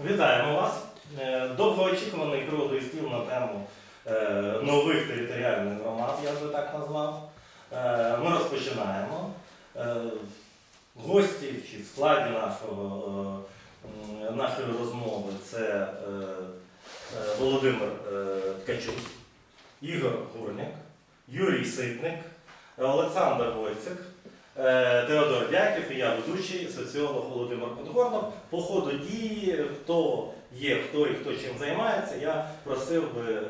Вітаємо вас. Е, Довгоочікуваний круглий стіл на тему е, нових територіальних громад, я би так назвав. Е, Ми розпочинаємо. Гості чи в складі нашого, нашої розмови це Володимир Ткачук, Ігор Гурняк, Юрій Ситник, Олександр Войцик, Теодор Дяків і я ведучий соціолог Володимир Подгорнов. По ходу дії, хто є, хто і хто чим займається, я просив би е,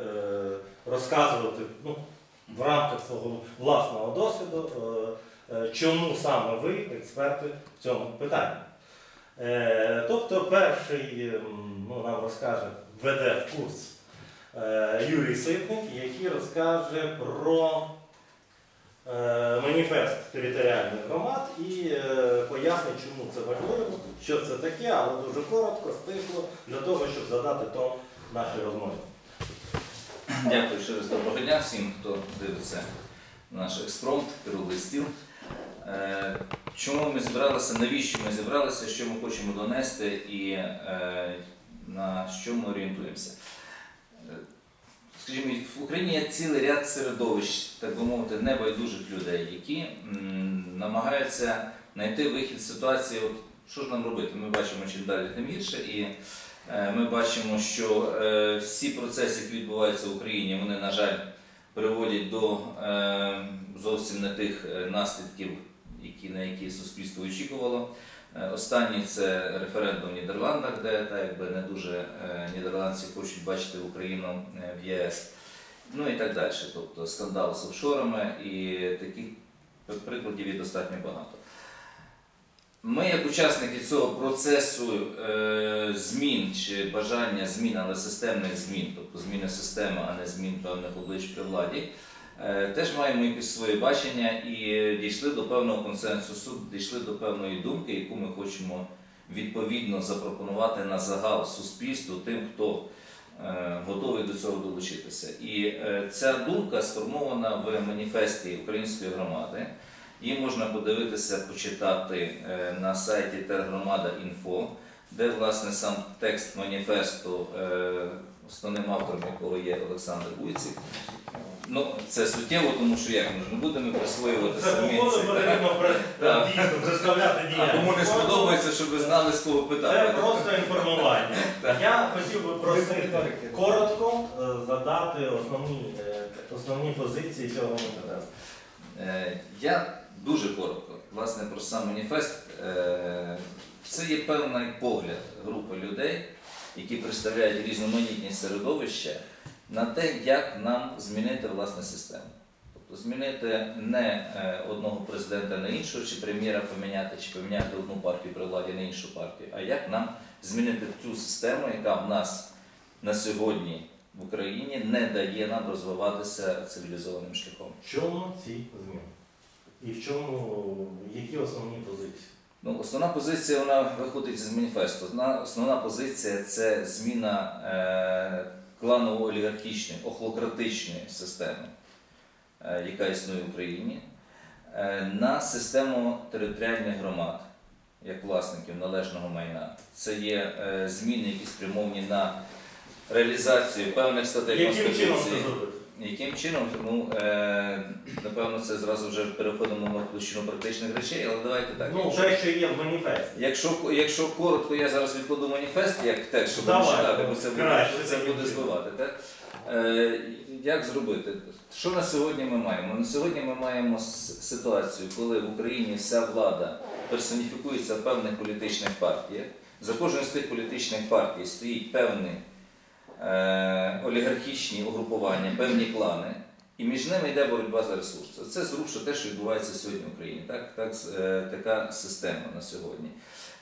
розказувати ну, в рамках свого власного досвіду, е, е, чому саме ви експерти в цьому питанні. Е, тобто перший ну, нам розкаже, веде в курс е, Юрій Ситник, який розкаже про е, маніфест територіальних громад і е, пояснить, чому це важливо, що це таке, але дуже коротко, стисло, для того, щоб задати тон нашої розмови. Дякую ще раз доброго дня всім, хто дивиться наш експромт, круглий стіл. Е, Чому ми зібралися, навіщо ми зібралися, що ми хочемо донести і е, на що ми орієнтуємося? Скажімо, в Україні є цілий ряд середовищ, так би мовити, небайдужих людей, які намагаються знайти вихід з ситуації, от, що ж нам робити. Ми бачимо чим далі, тим гірше. І Е, Ми бачимо, що е, всі процеси, які відбуваються в Україні, вони, на жаль, приводять до е, зовсім не тих е, наслідків, які, на які суспільство очікувало. Е, Останній це референдум в Нідерландах, де так якби не дуже е, нідерландці хочуть бачити Україну е, в ЄС. Ну і так далі. Тобто скандал з офшорами і таких прикладів є достатньо багато. Ми, як учасники цього процесу змін чи бажання змін, але системних змін, тобто зміни системи, а не змін певних облич при владі, теж маємо якесь своє бачення і дійшли до певного консенсусу, дійшли до певної думки, яку ми хочемо відповідно запропонувати на загал суспільству тим, хто е, готовий до цього долучитися. І е, ця думка сформована в маніфесті української громади. Її можна подивитися, почитати е, на сайті тергромада.інфо, де власне сам текст маніфесту, е, основним автором якого є Олександр Вуйцик. Ну, це суттєво, тому що як ми ж не будемо присвоювати Це самі походу це. потрібно при- Так. дійсно представляти А діяльність. кому не сподобається, щоб ви знали, з кого Це питати. просто інформування. Так. Я хотів би просити коротко е, задати основні, е, основні позиції цього матеріалу. Е, Я дуже коротко, власне, про сам маніфест. Е, Це є певний погляд групи людей, які представляють різноманітні середовища на те, як нам змінити власне систему. Тобто змінити не е, одного президента на іншого, чи прем'єра поміняти, чи поміняти одну партію при владі на іншу партію, а як нам змінити цю систему, яка в нас на сьогодні в Україні не дає нам розвиватися цивілізованим шляхом. В чому ці зміни? І в чому, які основні позиції? Ну, основна позиція вона виходить з маніфесту. Основна позиція це зміна е, кланово-олігархічної, охлократичної системи, е, яка існує в Україні, е, на систему територіальних громад як власників належного майна. Це є е, зміни, які спрямовані на реалізацію певних статей Яким чином це Конституції. Яким чином? Ну, е, напевно, це зразу вже переходимо на площину практичних речей, але давайте так. Ну, якщо- те, що є в маніфесті. Якщо, якщо коротко, я зараз відкладу маніфест, як текст, щоб Давай, читати, бо це буде, це буде збивати. Так? Е, як зробити? Що на сьогодні ми маємо? На сьогодні ми маємо ситуацію, коли в Україні вся влада персоніфікується в певних політичних партіях. За кожною з тих політичних партій стоїть певні е, олігархічні угрупування, певні клани. І між ними йде боротьба за ресурси. Це зрушує те, що відбувається сьогодні в Україні. Так, так, е, така система на сьогодні.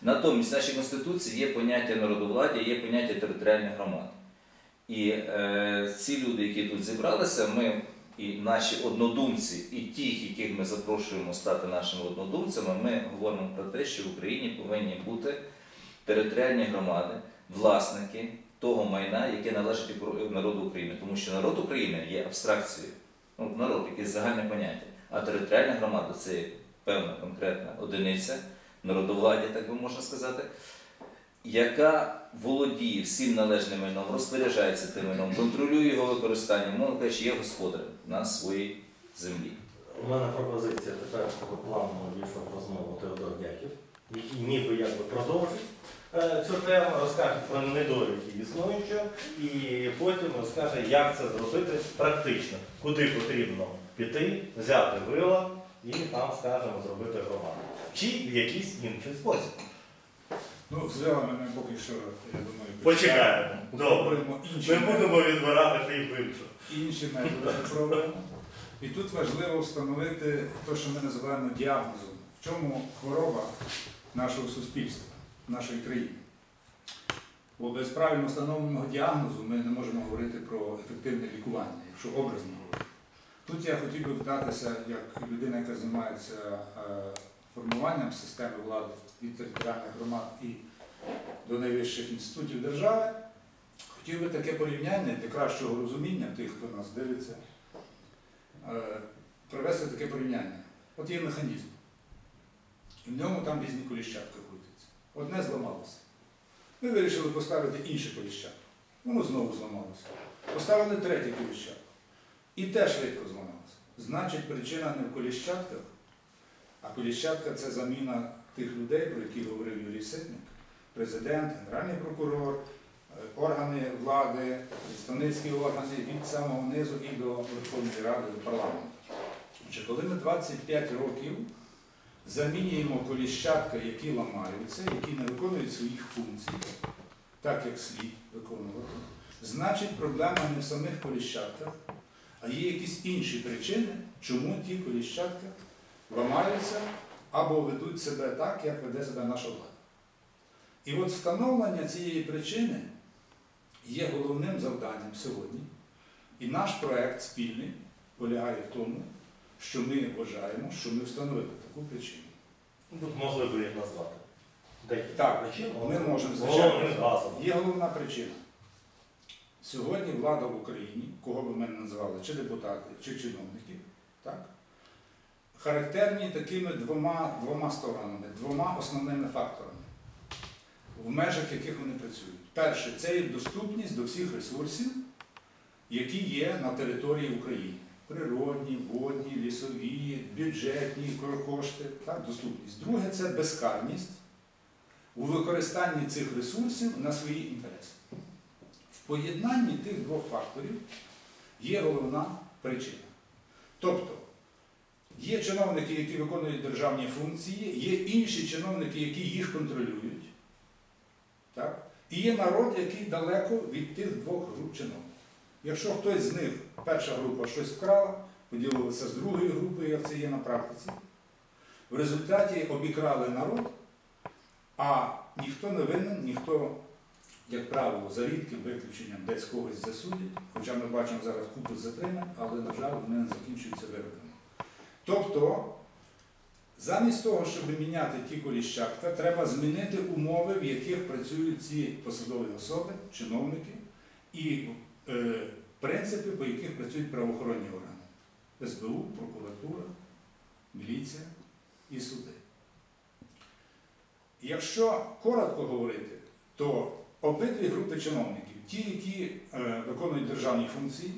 Натомість в нашій Конституції є поняття народовладдя, є поняття територіальних громад. І е, ці люди, які тут зібралися, ми і наші однодумці, і ті, яких ми запрошуємо стати нашими однодумцями, ми говоримо про те, що в Україні повинні бути територіальні громади, власники того майна, яке належить народу України. Тому що народ України є абстракцією. Ну, народ якесь загальне поняття. А територіальна громада це певна конкретна одиниця, народовладдя, так би можна сказати. яка володіє всім належним майном, розпоряджається тим майном, контролює його використання, мовно кажучи, є господарем на своїй землі. У мене пропозиція тепер по плану війшов розмову Теодор Дяків, який ніби якби продовжить е, цю тему, розкаже про недоліки існуючого і потім розкаже, як це зробити практично, куди потрібно піти, взяти вила і там, скажімо, зробити громаду. Чи в якийсь інший спосіб. Ну, вилами ми поки що, я думаю, Почекаємо. Добре. Ми будемо відбирати тих бивших. інші методи випробуємо. І тут важливо встановити те, що ми називаємо діагнозом. В чому хвороба нашого суспільства, нашої країни. Бо без правильно встановленого діагнозу ми не можемо говорити про ефективне лікування, якщо образно говорити. Тут я хотів би вдатися, як людина, яка займається е, формуванням системи влади від територіальних громад і до найвищих інститутів держави, хотів би таке порівняння для кращого розуміння тих, хто нас дивиться, е, провести таке порівняння. От є механізм. І в ньому там різні коліщатки. Одне зламалося. Ми вирішили поставити інше коліщатко. Воно знову зламалося. Поставили третє коліщатко. І теж швидко зламалося. Значить, причина не в коліщатках, а коліщатка це заміна тих людей, про які говорив Юрій Ситник, президент, генеральний прокурор, е, органи влади, представницькі органи від самого низу і до Верховної Ради, до парламенту. Коли ми 25 років замінюємо коліщатка, які ламаються, які не виконують своїх функцій, так як слід виконувати, значить проблема не в самих коліщатках, а є якісь інші причини, чому ті коліщатка ламаються або ведуть себе так, як веде себе наша влада. І от встановлення цієї причини є головним завданням сьогодні. І наш проект спільний полягає в тому, що ми вважаємо, що ми встановили таку причину. Тут могли б їх назвати. Декілька Так, причин. Ми можемо, звичайно, базових. є головна причина. Сьогодні влада в Україні, кого би ми не називали, чи депутати, чи чиновники, так, характерні такими двома, двома сторонами, двома основними факторами, в межах яких вони працюють. Перше, це є доступність до всіх ресурсів, які є на території України. Природні, водні, лісові, бюджетні, кошти, так, доступність. Друге це безкарність у використанні цих ресурсів на свої інтереси. В поєднанні тих двох факторів є головна причина. Тобто, є чиновники, які виконують державні функції, є інші чиновники, які їх контролюють. Так? І є народ, який далеко від тих двох груп чиновників. Якщо хтось з них, перша група щось вкрала, поділилася з другою групою, як це є на практиці, в результаті обікрали народ, а ніхто не винен, ніхто, як правило, за рідким виключенням десь когось засудять, хоча ми бачимо зараз купу затримань, але, на жаль, вони не закінчуються вироками. Тобто, замість того, щоб міняти ті коліщатка, треба змінити умови, в яких працюють ці посадові особи, чиновники, і е, принципи, по яких працюють правоохоронні органи. СБУ, прокуратура, міліція і суди. Якщо коротко говорити, то обидві групи чиновників, ті, які е, виконують державні функції,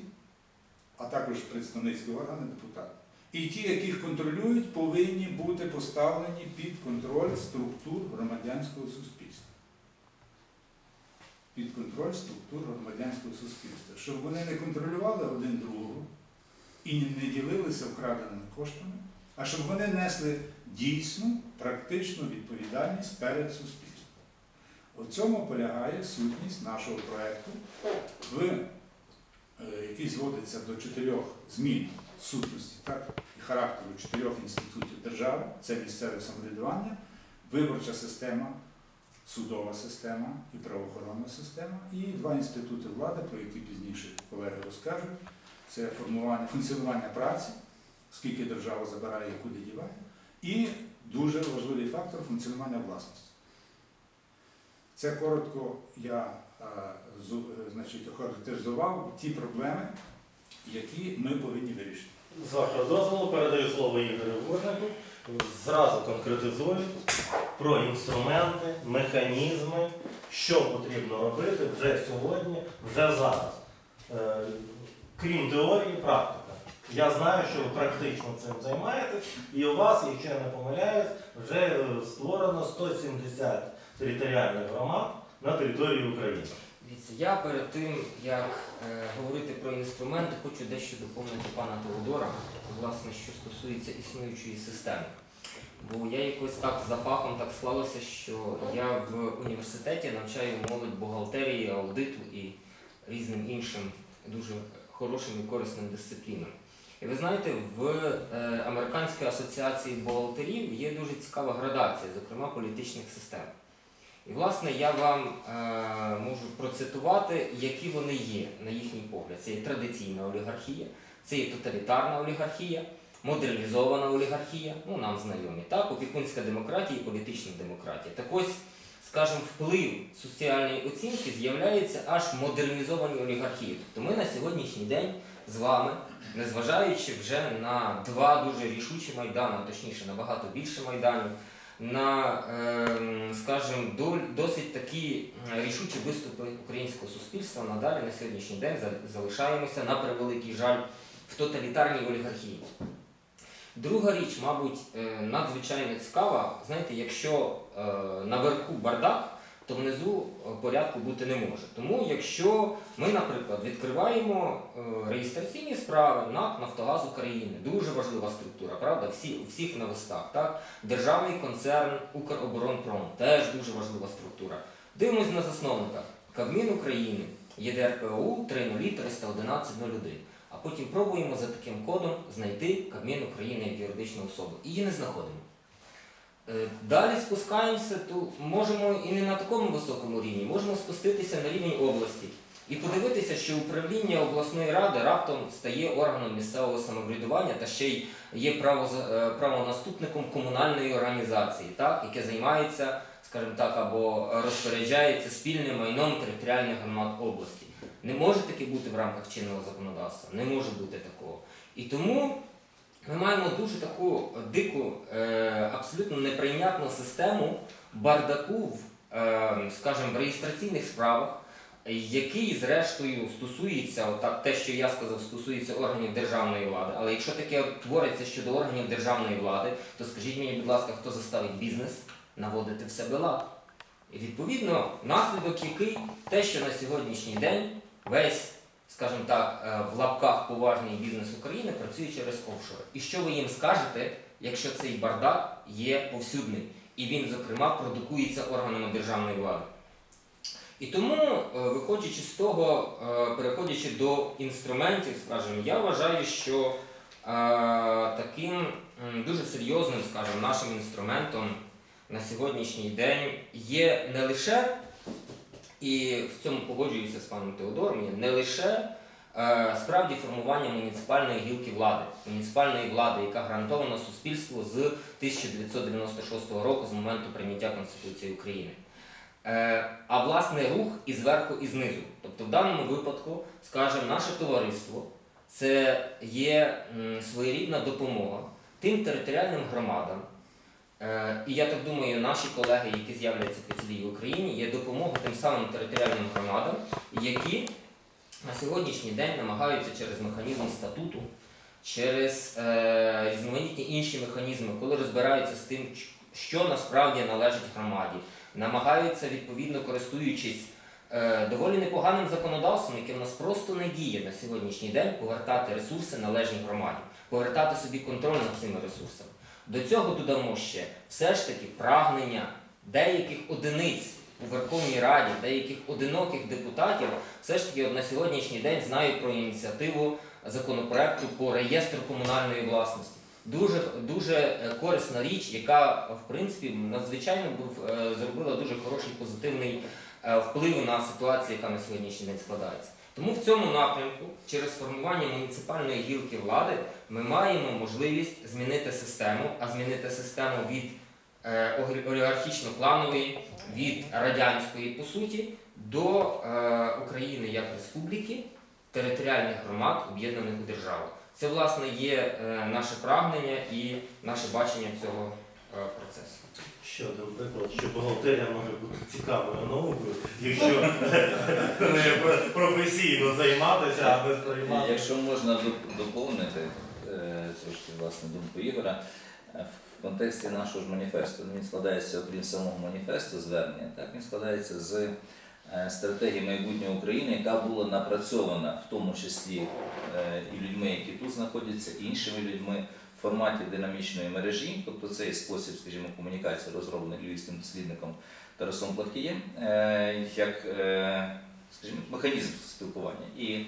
а також представницькі органи, депутати, і ті, яких контролюють, повинні бути поставлені під контроль структур громадянського суспільства. Під контроль структур громадянського суспільства, щоб вони не контролювали один другого і не ділилися вкраденими коштами, а щоб вони несли дійсну, практичну відповідальність перед суспільством. У цьому полягає сутність нашого проєкту, е, який зводиться до чотирьох змін сутності так, і характеру чотирьох інститутів держави, це місцеве самоврядування, виборча система, судова система і правоохоронна система, і два інститути влади, про які пізніше колеги розкажуть. Це формування, функціонування праці, скільки держава забирає і куди діває, і дуже важливий фактор функціонування власності. Це коротко я е, е, значить, охарактеризував ті проблеми, які ми повинні вирішити. З вашого дозволу передаю слово Ігорю Гурнику, зразу конкретизують про інструменти, механізми, що потрібно робити вже сьогодні, вже зараз. Е, Крім теорії, практика. Я знаю, що ви практично цим займаєтесь, і у вас, якщо я не помиляюсь, вже створено 170 територіальних громад на території України. Дивіться, я перед тим, як е, говорити про інструменти, хочу дещо доповнити пана Теодора, власне, що стосується існуючої системи. Бо я якось так за фахом так склалося, що я в університеті навчаю молодь бухгалтерії, аудиту і різним іншим дуже хорошим і корисним дисциплінам. І ви знаєте, в е, Американській асоціації бухгалтерів є дуже цікава градація, зокрема політичних систем. І власне я вам е, можу процитувати, які вони є на їхній погляд. Це є традиційна олігархія, це є тоталітарна олігархія, модернізована олігархія, ну нам знайомі, так, опікунська демократія і політична демократія. Так ось, скажімо, вплив соціальної оцінки з'являється аж в модернізованій олігархії. Тобто ми на сьогоднішній день з вами, незважаючи вже на два дуже рішучі майдани, точніше набагато більше майданів, на, ем, скажімо, досить такі рішучі виступи українського суспільства надалі на сьогоднішній день залишаємося на превеликий жаль в тоталітарній олігархії. Друга річ, мабуть, е, надзвичайно цікава. Знаєте, якщо е, наверху бардак, то внизу е, порядку бути не може. Тому, якщо ми, наприклад, відкриваємо е, реєстраційні справи НАК Нафтогаз України, дуже важлива структура, правда? Всі, у всіх на вистах, так? Державний концерн Укроборонпром теж дуже важлива структура. Дивимось на засновника Кабмін України, ЄДРПОУ 3031101. А потім пробуємо за таким кодом знайти Кабмін України як юридичну особу. І її не знаходимо. Е, Далі спускаємося, то можемо і не на такому високому рівні, можемо спуститися на рівень області і подивитися, що управління обласної ради раптом стає органом місцевого самоврядування та ще й є е, правонаступником комунальної організації, так, яке займається, скажімо так, або розпоряджається спільним майном територіальних громад області. Не може таке бути в рамках чинного законодавства, не може бути такого. І тому ми маємо дуже таку дику, е, абсолютно неприйнятну систему бардаку в, е, скажімо, в реєстраційних справах, який, зрештою, стосується, отак, те, що я сказав, стосується органів державної влади. Але якщо таке твориться щодо органів державної влади, то скажіть мені, будь ласка, хто заставить бізнес наводити в себе лад? І відповідно, наслідок який те, що на сьогоднішній день весь, скажімо так, е, в лапках поважний бізнес України працює через офшори. І що ви їм скажете, якщо цей бардак є повсюдний, і він, зокрема, продукується органами державної влади? І тому, е, виходячи з того, е, переходячи до інструментів, скажімо, я вважаю, що таким дуже серйозним, скажімо, нашим інструментом на сьогоднішній день є не лише, і в цьому погоджуюся з паном Теодором, є не лише е, справді формування муніципальної гілки влади, муніципальної влади, яка гарантована суспільству з 1996 року, з моменту прийняття Конституції України. Е, а власне рух і зверху, і знизу. Тобто в даному випадку, скажімо, наше товариство це є своєрідна допомога тим територіальним громадам. Е, і я так думаю, наші колеги, які з'являться по цілій Україні, є допомога тим самим територіальним громадам, які на сьогоднішній день намагаються через механізм статуту, через е, різноманітні інші механізми, коли розбираються з тим, що насправді належить громаді, намагаються, відповідно користуючись е, доволі непоганим законодавством, яке в нас просто не діє на сьогоднішній день, повертати ресурси належні громаді, повертати собі контроль над цими ресурсами. До цього додамо ще все ж таки прагнення деяких одиниць у Верховній Раді, деяких одиноких депутатів, все ж таки на сьогоднішній день знають про ініціативу законопроекту по реєстру комунальної власності. Дуже, дуже е, корисна річ, яка в принципі надзвичайно був, е, зробила дуже хороший позитивний е, вплив на ситуацію, яка на сьогоднішній день складається. Тому в цьому напрямку, через формування муніципальної гілки влади, ми маємо можливість змінити систему, а змінити систему від е, олі- олігархічно-планової, від радянської, по суті, до е, України як республіки, територіальних громад, об'єднаних у державу. Це власне є е, наше прагнення і наше бачення цього процесу. Ще один приклад, що бухгалтерія може бути цікавою наукою, якщо не професійно займатися, а не сприймати. Якщо можна доп- доповнити е, трошки власне думку Ігора, е, в контексті нашого ж маніфесту він складається, окрім самого маніфесту звернення, так він складається з е, стратегії майбутнього України, яка була напрацьована в тому числі і людьми, які тут знаходяться, і іншими людьми форматі динамічної мережі, тобто цей спосіб, скажімо, комунікації розроблений львівським дослідником Тарасом Плахтієм, е, як е, скажімо, механізм спілкування. І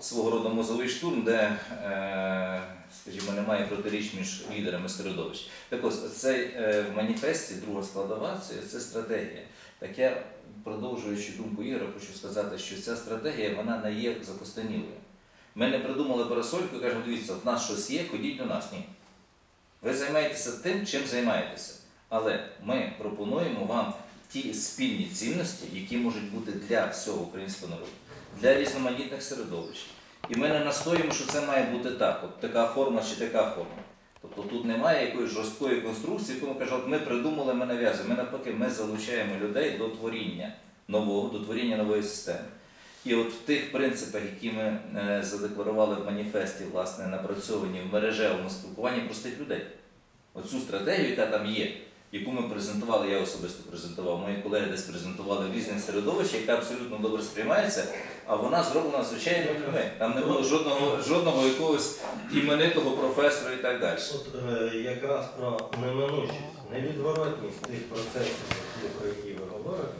свого роду мозовий штурм, де, е, скажімо, немає протиріч між лідерами середовищ. Так ось цей в маніфесті, друга складова, це, це стратегія. Так я, продовжуючи думку Ігоря, хочу сказати, що ця стратегія вона не є закостенілою. Ми не придумали парасольку і кажемо, дивіться, в нас щось є, ходіть до нас. Ні. Ви займаєтеся тим, чим займаєтеся. Але ми пропонуємо вам ті спільні цінності, які можуть бути для всього українського народу для різноманітних середовищ. І ми не настоїмо, що це має бути так, от така форма чи така форма. Тобто тут немає якоїсь жорсткої конструкції, яку ми кажемо, ми придумали, ми нав'язуємо. Ми навпаки, ми залучаємо людей до творіння нового, до творіння нової системи. І от в тих принципах, які ми е, задекларували в маніфесті, власне, напрацьовані в мережевому спілкуванні простих людей. Оцю стратегію, яка там є, яку ми презентували, я особисто презентував, мої колеги десь презентували в різних середовищах, яка абсолютно добре сприймається, а вона зроблена звичайними людьми. Там не було жодного, жодного якогось іменитого професора і так далі. От е, якраз про неминучість, невідворотність тих процесів, про які ви говорите,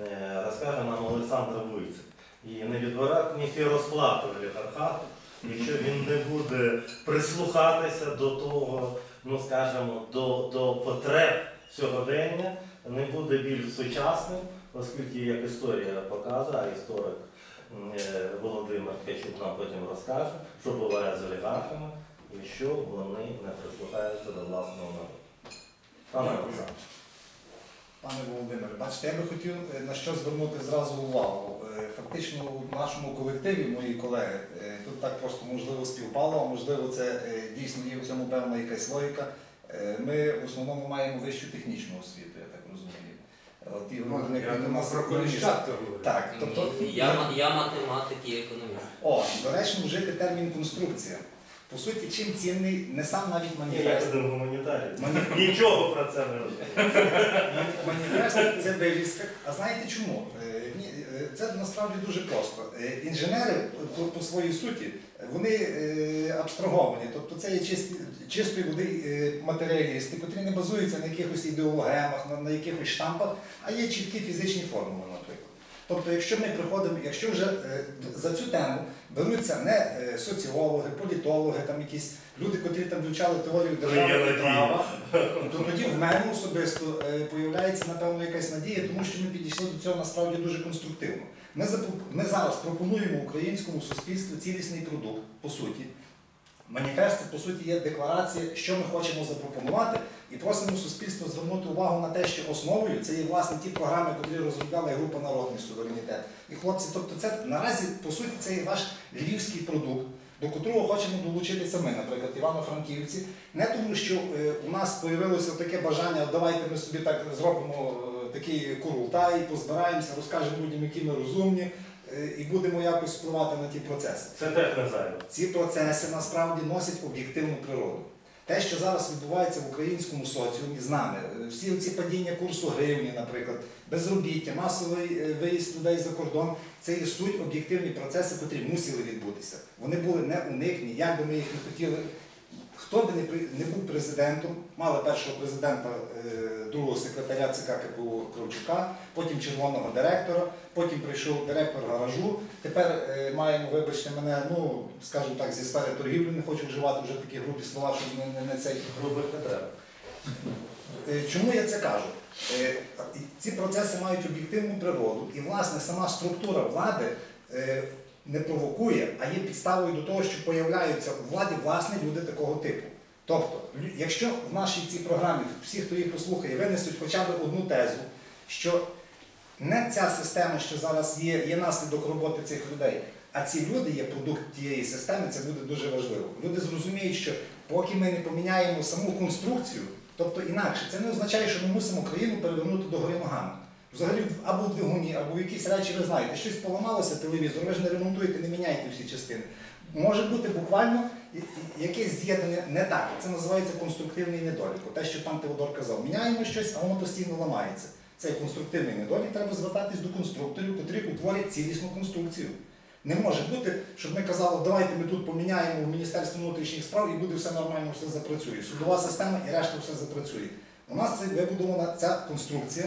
е, розкаже нам Олександр Вицик. І невідворотність і розплати олігархату, якщо він не буде прислухатися до того, ну скажімо, до, до потреб сьогодення, не буде більш сучасним, оскільки як історія показує, а історик е, Володимир Ткачук нам потім розкаже, що буває з олігархами, якщо вони не прислухаються до власного народу. Пане Олександр. Пане Володимире, бачите, я би хотів е, на що звернути зразу увагу. Е, Фактично у нашому колективі, мої колеги, е, тут так просто можливо співпало, а можливо це дійсно є в цьому певна якась логіка. Ми в основному маємо вищу технічну освіту, я так розумію. От і він думав нас про економіст. коліщат. Так, тобто Я, я математик і економіст. о, доречно вжити термін конструкція. По суті, чим цінний не сам навіть Ні, я маніфест. гуманітарій. Мані- Нічого про це не розумію. Маніфест це вивіска. А знаєте чому? Е, е, Це насправді дуже просто. Е, Інженери по, своїй суті вони абстраговані, тобто це є чисті, чистої води матеріалісти, котрі не базуються на якихось ідеологемах, на якихось штампах, а є чіткі фізичні формули, наприклад. Тобто, якщо ми приходимо, якщо вже е, за цю тему беруться не е, соціологи, політологи, там якісь люди, котрі там вивчали теорію державного права, то тоді в мене особисто е, появляється напевно якась надія, тому що ми підійшли до цього насправді дуже конструктивно. Ми зараз пропонуємо українському суспільству цілісний продукт, по суті. Маніфест, по суті, є декларація, що ми хочемо запропонувати, і просимо суспільство звернути увагу на те, що основою це є власне ті програми, які розробляла група Народний суверенітет. І хлопці, тобто, це наразі по суті це є ваш львівський продукт, до котрого хочемо долучитися ми, наприклад, Івано-Франківці. Не тому, що е, у нас з'явилося таке бажання, давайте ми собі так зробимо е, такий курултай, позбираємося, розкажемо людям, які ми розумні, е, і будемо якось впливати на ті процеси. Це теж не зайве. Ці процеси насправді носять об'єктивну природу. Те, що зараз відбувається в українському соціумі з нами, е, всі ці падіння курсу гривні, наприклад, безробіття, масовий е, виїзд людей за кордон, це є суть об'єктивні процеси, які мусили відбутися. Вони були неуникні, як би ми їх не хотіли. Хто би не, був президентом, мали першого президента, е, другого секретаря ЦК КПУ Кравчука, потім червоного директора, потім прийшов директор гаражу. Тепер е, маємо, вибачте мене, ну скажімо так, зі сфери торгівлі, не хочу вживати вже такі грубі слова, щоб не, не, не цей Грубих не треба. Е, Чому я це кажу? Ці процеси мають об'єктивну природу, і власне сама структура влади не провокує, а є підставою до того, що появляються у владі власне люди такого типу. Тобто, якщо в нашій цій програмі всі, хто їх послухає, винесуть хоча б одну тезу, що не ця система, що зараз є, є наслідок роботи цих людей, а ці люди є продукт тієї системи, це буде дуже важливо. Люди зрозуміють, що поки ми не поміняємо саму конструкцію, тобто інакше, це не означає, що ми мусимо країну перевернути до гори ногами. Взагалі, або в двигуні, або в якісь речі, ви знаєте, щось поламалося телевізор, ви ж не ремонтуєте, не міняєте всі частини. Може бути буквально якесь з'єднання не так. Це називається конструктивний недолік. Те, що пан Теодор казав, міняємо щось, а воно постійно ламається. Цей конструктивний недолік треба звертатись до конструкторів, котрі утворять цілісну конструкцію. Не може бути, щоб ми казали, давайте ми тут поміняємо в Міністерстві внутрішніх справ і буде все нормально, все запрацює. Судова система і решта все запрацює. У нас це вибудована ця конструкція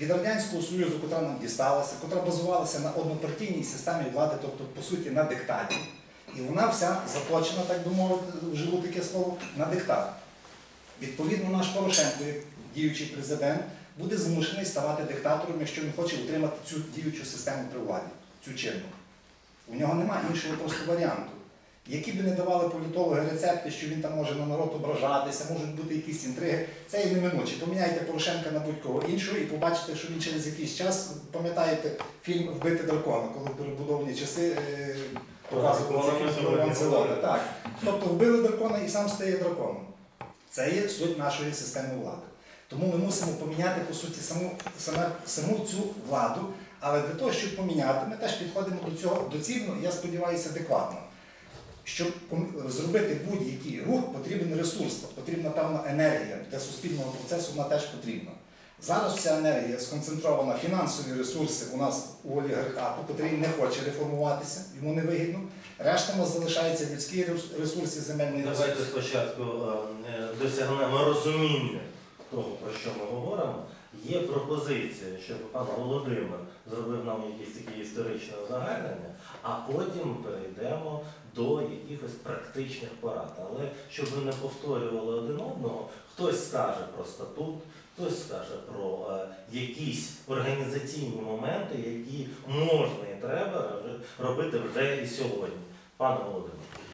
від Радянського Союзу, яка нам дісталася, яка базувалася на однопартійній системі влади, тобто, по суті, на диктаті. І вона вся заточена, так би мовити, вживу таке слово, на диктат. Відповідно, наш Порошенко, як діючий президент, буде змушений ставати диктатором, якщо він хоче утримати цю діючу систему при владі, цю чинну. У нього немає іншого просто варіанту. Які би не давали політологи рецепти, що він там може на народ ображатися, можуть бути якісь інтриги, це і неминуче. Поміняйте Порошенка на будь-кого іншого і побачите, що він через якийсь час, пам'ятаєте фільм Вбити дракона, коли в перебудовані часи е, показували фільм Так. Тобто вбили дракона і сам стає драконом. Це є суть нашої системи влади. Тому ми мусимо поміняти, по суті, саму, саме, саму цю владу. Але для того, щоб поміняти, ми теж підходимо до цього доцільно, я сподіваюся, адекватно. Щоб зробити будь-який рух, потрібен ресурс, потрібна певна енергія. Для суспільного процесу вона теж потрібна. Зараз вся енергія сконцентрована, фінансові ресурси у нас у олігархату, котрий не хоче реформуватися, йому не вигідно. Решта у нас залишається людські рес- ресурси, земельний ресурс. Давайте спочатку е, досягнемо розуміння того, про що ми говоримо. Є пропозиція, щоб пан Володимир зробив нам якісь такі історичне узагальнення, а потім перейдемо до якихось практичних порад. Але щоб ви не повторювали один одного, хтось скаже про статут, хтось скаже про е, якісь організаційні моменти, які можна і треба робити вже і сьогодні. Пане Володимире.